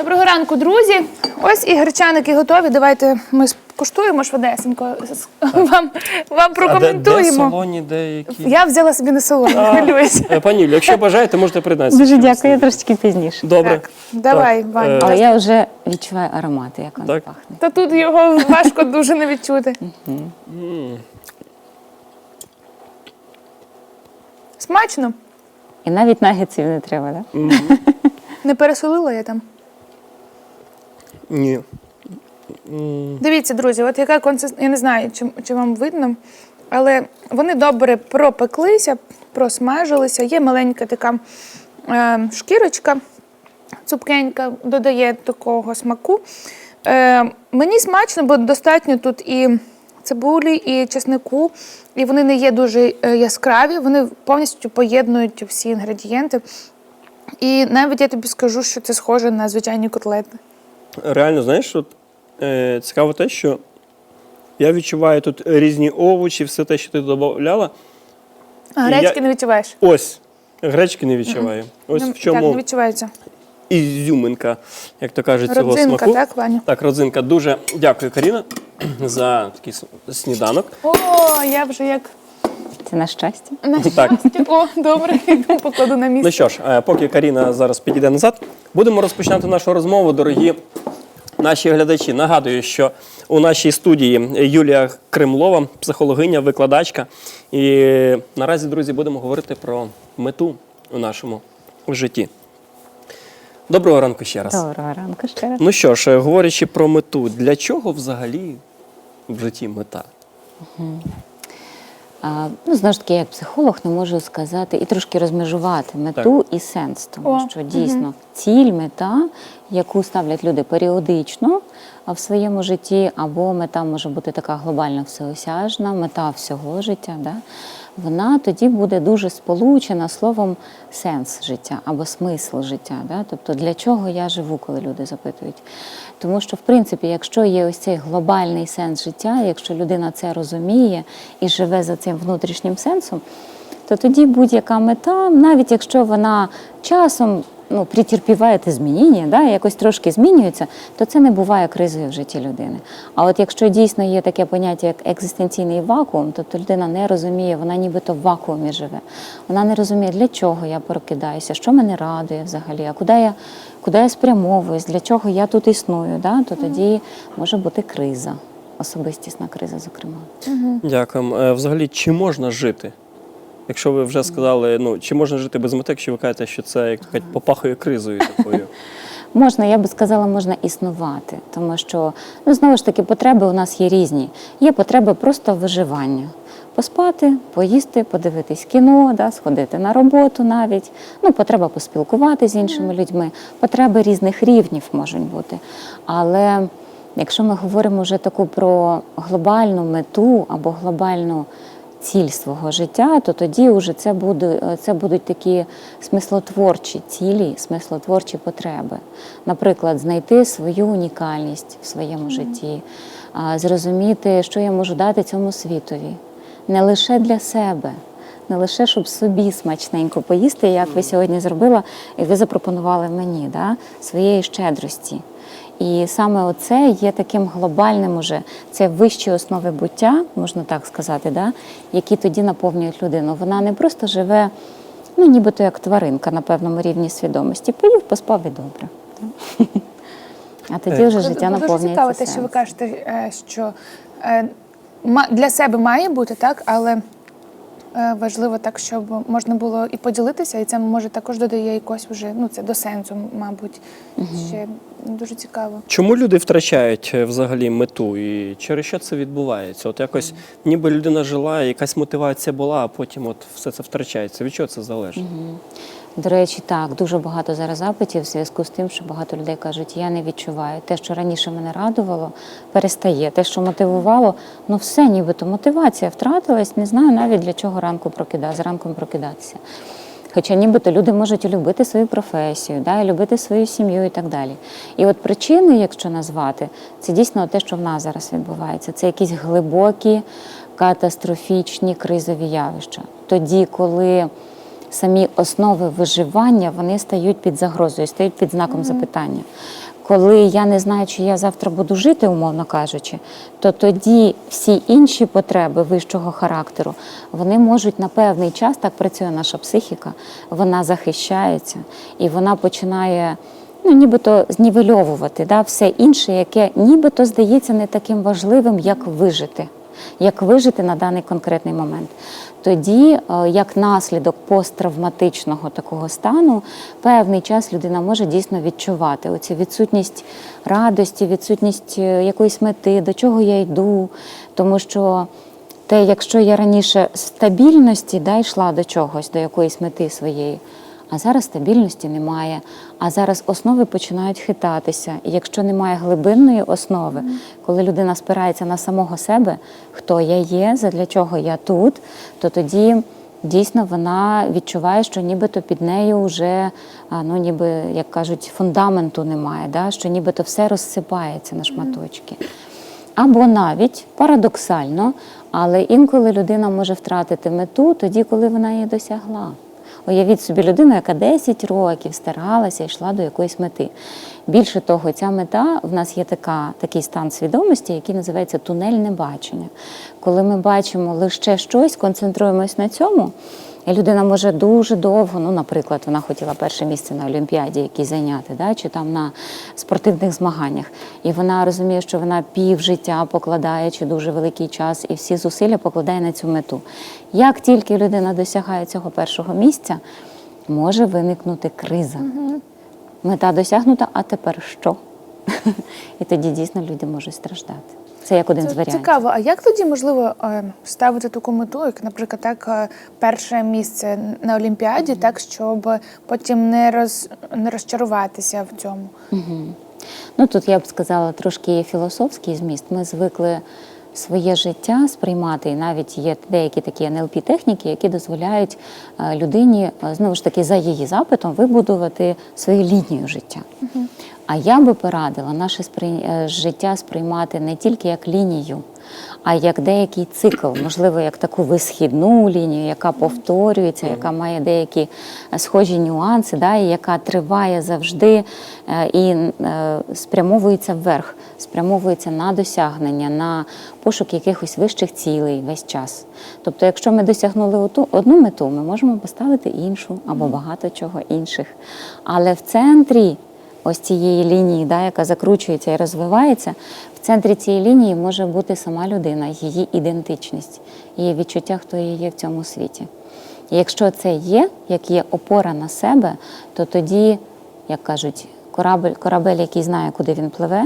Доброго ранку, друзі. Ось і гречаники готові. Давайте ми скуштуємо швидесенько. Вам, вам А де, де прокоментуємо. солоні, де які? Я взяла собі не солоні, не А, хвилюйся. е, Пані Юлі, якщо бажаєте, можете приєднатися. Дуже дякую, я трошечки пізніше. Добре. Так, давай, Так, Ваня. е, Але я вже відчуваю аромати, як воно Так. пахне. Та тут його важко дуже не відчути. Смачно. І навіть нагетсів не треба, так? Не пересолила я там. Ні. Дивіться, друзі, от яка консистенція, я не знаю, чи, чи вам видно, але вони добре пропеклися, просмажилися. Є маленька така е, шкірочка, цупкенька, додає такого смаку. Е, мені смачно, бо достатньо тут і цибулі, і чеснику, і вони не є дуже е, яскраві, вони повністю поєднують всі інгредієнти. І навіть я тобі скажу, що це схоже на звичайні котлети. Реально, знаєш, от, е, цікаво те, що я відчуваю тут різні овочі, все те, що ти додавала. А гречки я- не відчуваєш. Ось. Гречки не відчуваю. Ось Ну, в Так, чому не відчувається. ізюминка, як то кажуть, цього Родзинка, смаку. так, Ваня? Так, родзинка. Дуже дякую, Каріна, за такий сніданок. О, я вже як Це на щастя. на Так. щастя. О, добре, йду покладу на місце. Ну що ж, е, поки Каріна зараз підійде назад, будемо розпочинати нашу розмову, дорогі наші глядачі. Нагадую, що у нашій студії Юлія Кремлова, психологиня, викладачка. І наразі, друзі, будемо говорити про мету у нашому житті. Доброго ранку ще раз. Доброго ранку ще раз. Ну що ж, е, говорячи про мету, для чого взагалі в житті мета? А, ну, знову ж таки, як психолог не можу сказати і трошки розмежувати мету і сенс, тому О, що дійсно ціль, мета, яку ставлять люди періодично в своєму житті, або мета може бути така глобальна всеосяжна, мета всього життя. Да? Вона тоді буде дуже сполучена словом сенс життя або смисл життя. Да? Тобто для чого я живу, коли люди запитують. Тому що, в принципі, якщо є ось цей глобальний сенс життя, якщо людина це розуміє і живе за цим внутрішнім сенсом, то тоді будь-яка мета, навіть якщо вона часом ну, претерпіває те змінення, да, якось трошки змінюється, то це не буває кризою в житті людини. А от якщо дійсно є таке поняття, як екзистенційний вакуум, тобто людина не розуміє, вона нібито в вакуумі живе. Вона не розуміє, для чого я прокидаюся, що мене радує взагалі, а куди я, куди я спрямовуюсь, для чого я тут існую, да, то тоді може бути криза, особистісна криза, зокрема. Дякуємо. Е, Взагалі, чи можна жити? Якщо ви вже сказали, ну чи можна жити без мети, якщо ви кажете, що це як кажуть, попахує кризою такою. Можна, я би сказала, можна існувати, тому що ну знову ж таки потреби у нас є різні. Є потреби просто виживання. Поспати, поїсти, подивитись кіно, да, сходити на роботу навіть. Ну, потреба поспілкуватися з іншими людьми. Потреби різних рівнів можуть бути. Але якщо ми говоримо вже таку про глобальну мету або глобальну ціль свого життя, то тоді вже це, буде, це будуть такі смислотворчі цілі, смислотворчі потреби. Наприклад, знайти свою унікальність в своєму житті, зрозуміти, що я можу дати цьому світові, не лише для себе. Не лише щоб собі смачненько поїсти, як ви сьогодні зробила, і ви запропонували мені да, своєї щедрості. І саме оце є таким глобальним уже, це вищі основи буття, можна так сказати, да, які тоді наповнюють людину. Вона не просто живе, ну нібито як тваринка на певному рівні свідомості. Поїв, поспав і добре. А тоді вже життя Дуже цікаво те, що ви кажете, е, що е, для себе має бути, так, але е, важливо так, щоб можна було і поділитися, і це може також додає якось вже, ну це до сенсу, мабуть. Ще дуже цікаво. Чому люди втрачають е, взагалі мету і через що це відбувається? От якось ніби людина жила, якась мотивація була, а потім от все це втрачається. Від чого це залежить? До речі, так, дуже багато зараз запитів в зв'язку з тим, що багато людей кажуть, я не відчуваю. Те, що раніше мене радувало, перестає. Те, що мотивувало, ну все, нібито мотивація втратилась, не знаю навіть для чого ранку прокидати, зранку прокидатися. Хоча нібито люди можуть і любити свою професію, да, і любити свою сім'ю і так далі. І от причини, якщо назвати, це дійсно те, що в нас зараз відбувається. Це якісь глибокі, катастрофічні кризові явища. Тоді, коли самі основи виживання вони стають під загрозою, стають під знаком запитання. Коли я не знаю, чи я завтра буду жити, умовно кажучи, то тоді всі інші потреби вищого характеру вони можуть на певний час, так працює наша психіка, вона захищається і вона починає. Ну, нібито знівельовувати да, все інше, яке нібито здається не таким важливим, як вижити, як вижити на даний конкретний момент. Тоді, е, як наслідок посттравматичного такого стану, певний час людина може дійсно відчувати оцю відсутність радості, відсутність е, якоїсь мети, до чого я йду. Тому що те, якщо я раніше стабільності да, йшла до чогось, до якоїсь мети своєї, а зараз стабільності немає. А зараз основи починають хитатися. І якщо немає глибинної основи, коли людина спирається на самого себе, хто я є, задля чого я тут, то тоді дійсно вона відчуває, що нібито під нею вже, ну ніби як кажуть, фундаменту немає, да? що нібито все розсипається на шматочки. Або навіть парадоксально, але інколи людина може втратити мету тоді, коли вона її досягла. Уявіть собі людину, яка 10 років старалася і йшла до якоїсь мети. Більше того, ця мета в нас є така, такий стан свідомості, який називається тунельне бачення. Коли ми бачимо лише щось, концентруємось на цьому. І людина може дуже довго, ну, наприклад, вона хотіла перше місце на Олімпіаді якісь зайняти, да, чи там на спортивних змаганнях. І вона розуміє, що вона пів життя покладає, чи дуже великий час, і всі зусилля покладає на цю мету. Як тільки людина досягає цього першого місця, може виникнути криза. Мета досягнута, а тепер що? І тоді дійсно люди можуть страждати. Це як один з варіантів. цікаво. А як тоді можливо е, ставити таку мету, як, наприклад, так е, перше місце на Олімпіаді, так щоб потім не роз не розчаруватися в цьому? Ну тут я б сказала трошки філософський зміст. Ми звикли своє життя сприймати, і навіть є деякі такі НЛП техніки, які дозволяють е, людині знову ж таки за її запитом вибудувати свою лінію життя. А я би порадила наше е, життя сприймати не тільки як лінію, а як деякий цикл, можливо, як таку висхідну лінію, яка повторюється, яка має деякі е, схожі нюанси, да, і яка триває завжди е, і спрямовується вверх, спрямовується на досягнення, на пошук якихось вищих цілей весь час. Тобто, якщо ми досягнули одну мету, ми можемо поставити іншу або багато чого інших. Але в центрі ось цієї лінії, да, яка закручується і розвивається, в центрі цієї лінії може бути сама людина, її ідентичність, її відчуття, хто її є в цьому світі. І якщо це є, як є опора на себе, то тоді, як кажуть, корабель, корабель, який знає, куди він пливе,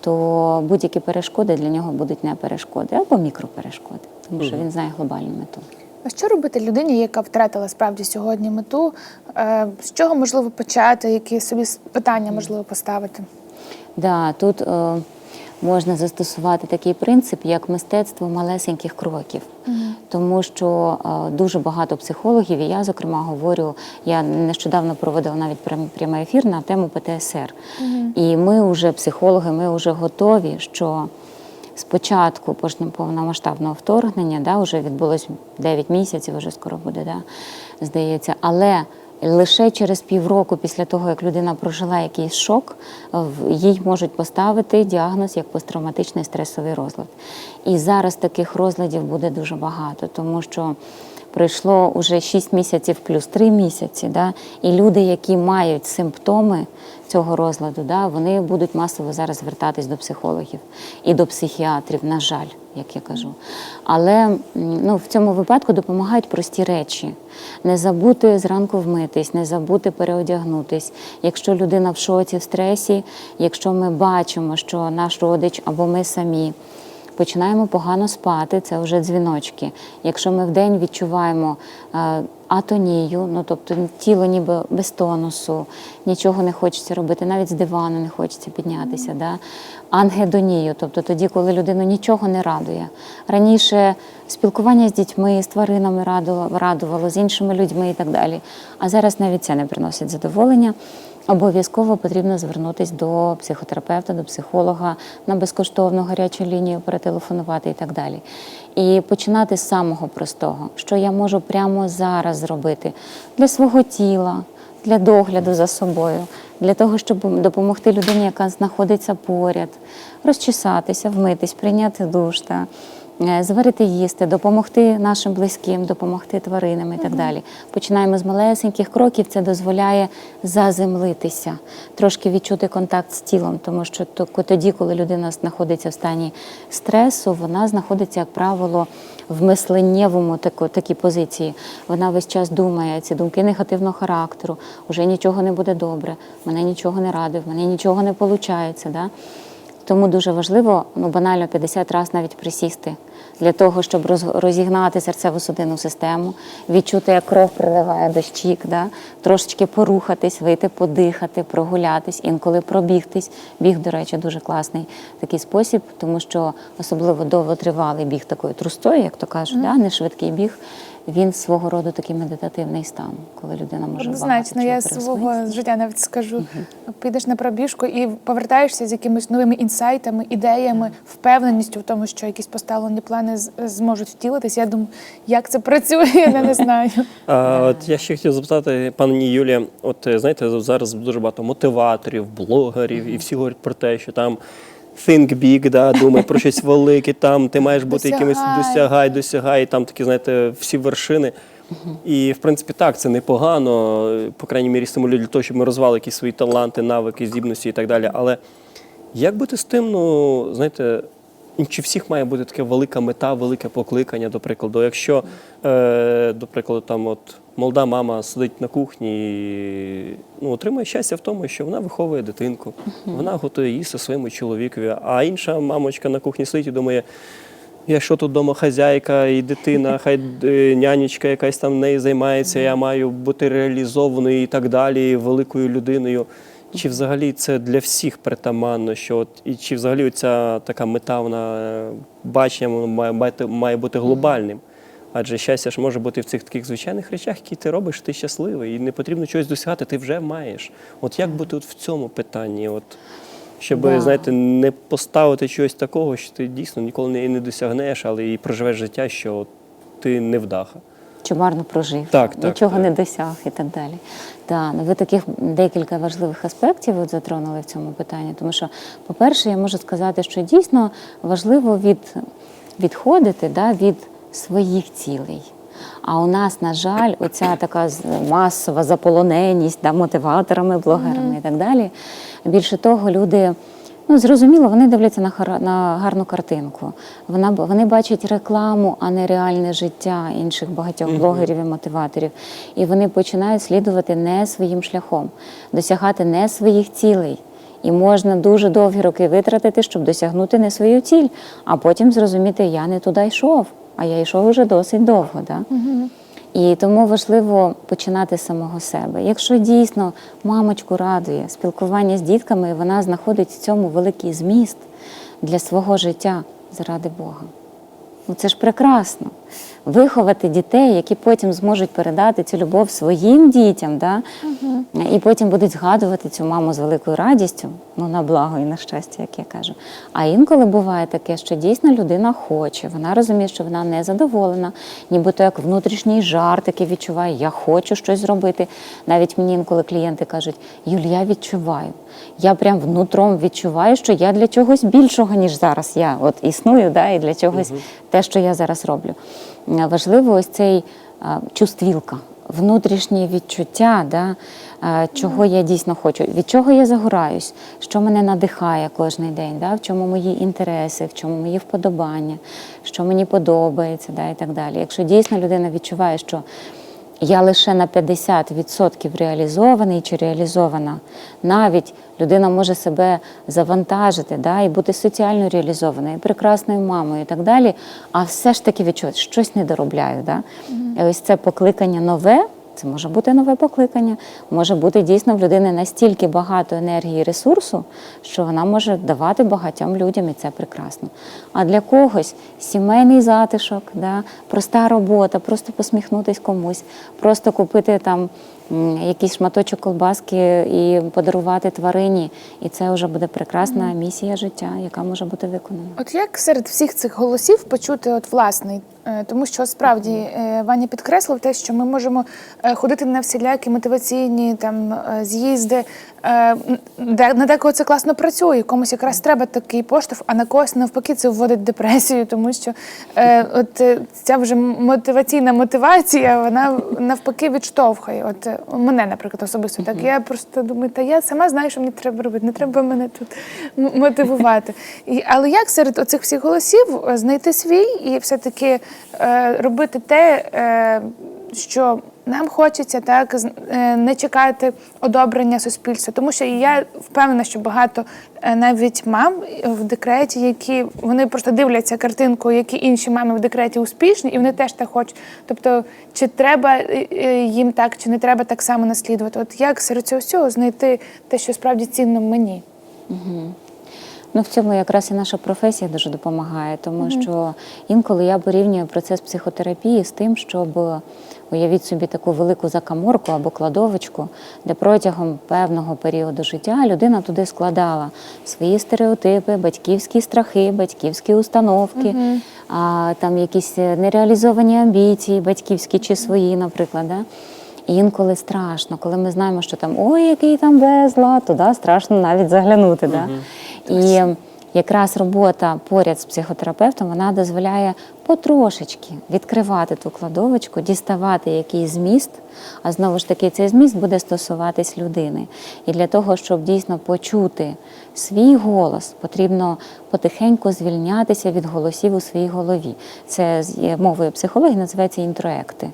то будь-які перешкоди для нього будуть не перешкоди або мікроперешкоди, тому що він знає глобальну мету. А що робити людині, яка втратила справді сьогодні мету? Е, З чого можливо почати? Які собі питання можливо поставити? Да, тут е, можна застосувати такий принцип, як мистецтво малесеньких кроків. Тому що е, дуже багато психологів, і я, зокрема, говорю, я нещодавно проводила навіть прямий ефір на тему ПТСР. І ми вже, психологи, ми вже готові, що спочатку пошн- повномасштабного вторгнення, да, вже відбулось 9 місяців, вже скоро буде, да, здається. Але лише через півроку після того, як людина прожила якийсь шок, їй можуть поставити діагноз як посттравматичний стресовий розлад. І зараз таких розладів буде дуже багато, тому що пройшло вже 6 місяців плюс 3 місяці, да, і люди, які мають симптоми цього розладу, да, вони будуть масово зараз звертатись до психологів і до психіатрів, на жаль, як я кажу. Але ну, в цьому випадку допомагають прості речі. Не забути зранку вмитись, не забути переодягнутись. Якщо людина в шоці, в стресі, якщо ми бачимо, що наш родич або ми самі починаємо погано спати, це вже дзвіночки. Якщо ми вдень відчуваємо е, атонію, ну тобто тіло ніби без тонусу, нічого не хочеться робити, навіть з дивану не хочеться піднятися. Да? Ангедонію, тобто тоді, коли людину нічого не радує. Раніше спілкування з дітьми, з тваринами радувало, радувало, з іншими людьми і так далі. А зараз навіть це не приносить задоволення. Обов'язково потрібно звернутися до психотерапевта, до психолога на безкоштовну гарячу лінію, перетелефонувати і так далі. І починати з самого простого, що я можу прямо зараз зробити для свого тіла, для догляду за собою, для того, щоб допомогти людині, яка знаходиться поряд, розчесатися, вмитись, прийняти душ. Та, Зварити їсти, допомогти нашим близьким, допомогти тваринам і так далі. Починаємо з малесеньких кроків. Це дозволяє заземлитися, трошки відчути контакт з тілом, тому що тоді, коли людина знаходиться в стані стресу, вона знаходиться, як правило, в мисленнєвому такій позиції. Вона весь час думає ці думки негативного характеру, уже нічого не буде добре, мене нічого не радує, в мене нічого не виходить. Да? Тому дуже важливо ну, банально 50 разів навіть присісти для того, щоб роз- розігнати серцево-судинну систему, відчути, як кров приливає до щік, да? трошечки порухатись, вийти, подихати, прогулятись, інколи пробігтись. Біг, до речі, дуже класний такий спосіб, тому що особливо довготривалий біг такою трустою, як то кажуть, да? не швидкий біг. Він свого роду такий медитативний стан, коли людина може Однозначно, багато я з свого життя навіть скажу. Підеш на пробіжку і повертаєшся з якимись новими інсайтами, ідеями, впевненістю в тому, що якісь поставлені плани зможуть втілитись. Я думаю, як це працює, я не знаю. А, от я ще хотів запитати, пані Юлія, от е, знаєте, зараз дуже багато мотиваторів, блогерів, і всі говорять про те, що там think big, да, думай про щось велике, там ти маєш бути якимось Досягай. досягай, досягай, там такі, знаєте, всі вершини. І в принципі так, це непогано, по крайній мірі, стимулює для того, щоб ми розвивали якісь свої таланти, навики, здібності і так далі. Але як бути з тим, ну, знаєте, чи всіх має бути така велика мета, велике покликання, до прикладу. Якщо, е, до прикладу, там от молода мама сидить на кухні і ну, отримує щастя в тому, що вона виховує дитинку, вона готує їсти своєму чоловікові, а інша мамочка на кухні сидить і думає. Якщо тут вдома хазяйка і дитина, хай е, нянечка якась там нею займається, я маю бути реалізованою і так далі, великою людиною. Чи взагалі це для всіх притаманно? Що от, і чи взагалі ця така мета, вона е, бачення має, має бути глобальним? Адже щастя ж може бути в цих таких звичайних речах, які ти робиш, ти щасливий, і не потрібно чогось досягати, ти вже маєш. От як бути от в цьому питанні? От, щоб, Да. знаєте, не поставити чогось такого, що ти дійсно ніколи не, не досягнеш, але і проживеш життя, що от ти не вдаха. чи марно прожив, Так, так, нічого так. не досяг і так далі. Да, ну ви таких декілька важливих аспектів от затронули в цьому питанні. Тому що, по-перше, я можу сказати, що дійсно важливо від, відходити да, від своїх цілей. А у нас, на жаль, оця така з- масова заполоненість да, мотиваторами, блогерами і так далі. Більше того, люди. Ну, зрозуміло, вони дивляться на, хар- на гарну картинку. Вона, вони бачать рекламу, а не реальне життя інших багатьох блогерів і мотиваторів. І вони починають слідувати не своїм шляхом, досягати не своїх цілей. І можна дуже довгі роки витратити, щоб досягнути не свою ціль, а потім зрозуміти, я не туди йшов, а я йшов уже досить довго. Да? І тому важливо починати з самого себе. Якщо дійсно мамочку радує спілкування з дітками, і вона знаходить в цьому великий зміст для свого життя заради Бога. Ну це ж прекрасно. Виховати дітей, які потім зможуть передати цю любов своїм дітям, да? і потім будуть згадувати цю маму з великою радістю, ну на благо і на щастя, як я кажу. А інколи буває таке, що дійсно людина хоче, вона розуміє, що вона не задоволена, нібито як внутрішній жарт, який відчуває, я хочу щось зробити. Навіть мені інколи клієнти кажуть, Юль, я відчуваю. Я прям внутром відчуваю, що я для чогось більшого, ніж зараз я от існую, да, і для чогось те, що я зараз роблю. Важливо ось цей чувствілка, внутрішнє відчуття, да, чого я дійсно хочу, від чого я загораюсь, що мене надихає кожен день, да, в чому мої інтереси, в чому мої вподобання, що мені подобається, да, і так далі. Якщо дійсно людина відчуває, що я лише на 50% реалізований чи реалізована. Навіть людина може себе завантажити да, і бути соціально реалізованою, прекрасною мамою і так далі. А все ж таки відчувати, щось не доробляю. Да? -hmm. ось це покликання нове. Це може бути нове покликання, може бути дійсно в людини настільки багато енергії і ресурсу, що вона може давати багатьом людям, і це прекрасно. А для когось сімейний затишок, да, проста робота, просто посміхнутись комусь, просто купити там якийсь шматочок колбаски і подарувати тварині. І це вже буде прекрасна місія життя, яка може бути виконана. От як серед всіх цих голосів почути от власний Е, Тому що справді е, Ваня підкреслив те, що ми можемо е, ходити на всілякі мотиваційні там з'їзди, на декого це класно працює. Комусь якраз треба такий поштовх, а на когось навпаки це вводить депресію, тому що е, от е, ця вже мотиваційна мотивація, вона навпаки відштовхує. От е, мене, наприклад, особисто так. Я просто думаю, та я сама знаю, що мені треба робити. Не треба мене тут мотивувати. І, але як серед оцих всіх голосів е, знайти свій і все-таки е, робити те, е, що нам хочеться, так е, не чекати одобрення суспільства, тому що я впевнена, що багато е, навіть мам в декреті, які вони просто дивляться картинку, які інші мами в декреті успішні, і вони теж так хочуть. Тобто, чи треба е, їм так, чи не треба так само наслідувати? От як серед цього всього знайти те, що справді цінно мені? Ну, в цьому якраз і наша професія дуже допомагає, тому що інколи я порівнюю процес психотерапії з тим, щоб уявіть собі таку велику закаморку або кладовочку, де протягом певного періоду життя людина туди складала свої стереотипи, батьківські страхи, батьківські установки, а, там якісь нереалізовані амбіції, батьківські чи свої, наприклад. Да? І інколи страшно, коли ми знаємо, що там ой, який там безлад, туди страшно навіть заглянути. Да? І якраз робота поряд з психотерапевтом вона дозволяє потрошечки відкривати ту кладовочку, діставати якийсь зміст, а знову ж таки цей зміст буде стосуватись людини. І для того, щоб дійсно почути свій голос, потрібно потихеньку звільнятися від голосів у своїй голові. Це з мовою психології називається інтроекти.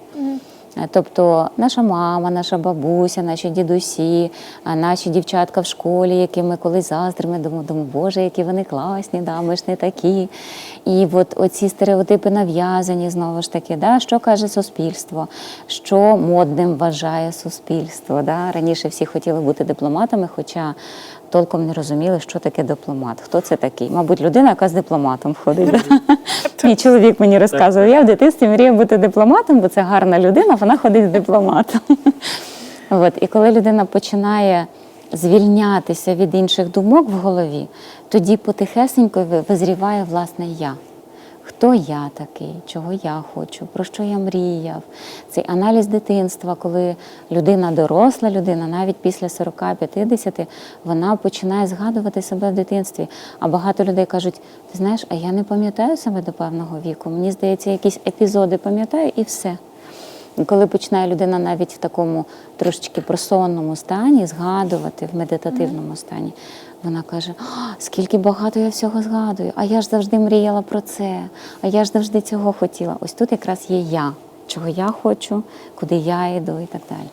Е, Тобто наша мама, наша бабуся, наші дідусі, наші дівчатка в школі, які ми колись заздримо, думаємо, думаю, Боже, які вони класні, да, ми ж не такі. І от оці стереотипи нав'язані знову ж таки, да, що каже суспільство, що модним вважає суспільство. Да? Раніше всі хотіли бути дипломатами, хоча толком не розуміли, що таке дипломат. Хто це такий? Мабуть, людина, яка з дипломатом ходить. Мій чоловік мені розказував, я в дитинстві мрію бути дипломатом, бо це гарна людина, вона ходить з дипломатом. От. І коли людина починає звільнятися від інших думок в голові, тоді потихесенько визріває власне я. Хто я такий, чого я хочу, про що я мріяв. Цей аналіз дитинства, коли людина доросла, людина навіть після 40-50, вона починає згадувати себе в дитинстві. А багато людей кажуть: ти знаєш, а я не пам'ятаю себе до певного віку. Мені здається, якісь епізоди пам'ятаю і все. І коли починає людина навіть в такому трошечки просонному стані згадувати в медитативному стані, вона каже: скільки багато я всього згадую, а я ж завжди мріяла про це, а я ж завжди цього хотіла. Ось тут якраз є я, чого я хочу, куди я йду і так далі.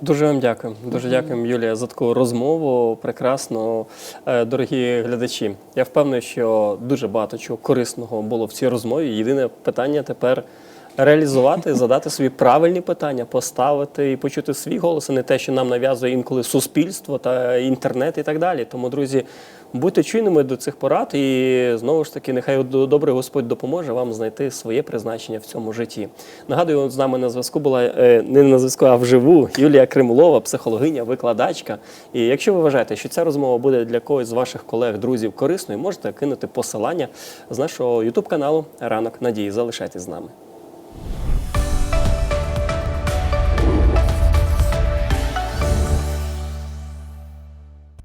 Дуже вам дякую. Дуже дякуємо, Юлія, за таку розмову. Прекрасно, Е, дорогі глядачі. Я впевнений, що дуже багато чого корисного було в цій розмові. Єдине питання тепер реалізувати, задати собі правильні питання, поставити і почути свій голос, а не те, що нам нав'язує інколи суспільство та інтернет і так далі. Тому, друзі, будьте чуйними до цих порад, і знову ж таки, нехай добрий Господь допоможе вам знайти своє призначення в цьому житті. Нагадую, з нами на зв'язку була е, не на зв'язку, а вживу Юлія Кремлова, психологиня, викладачка. І якщо ви вважаєте, що ця розмова буде для когось з ваших колег, друзів корисною, можете кинути посилання з нашого ютуб каналу Ранок Надії. Залишайтесь з нами.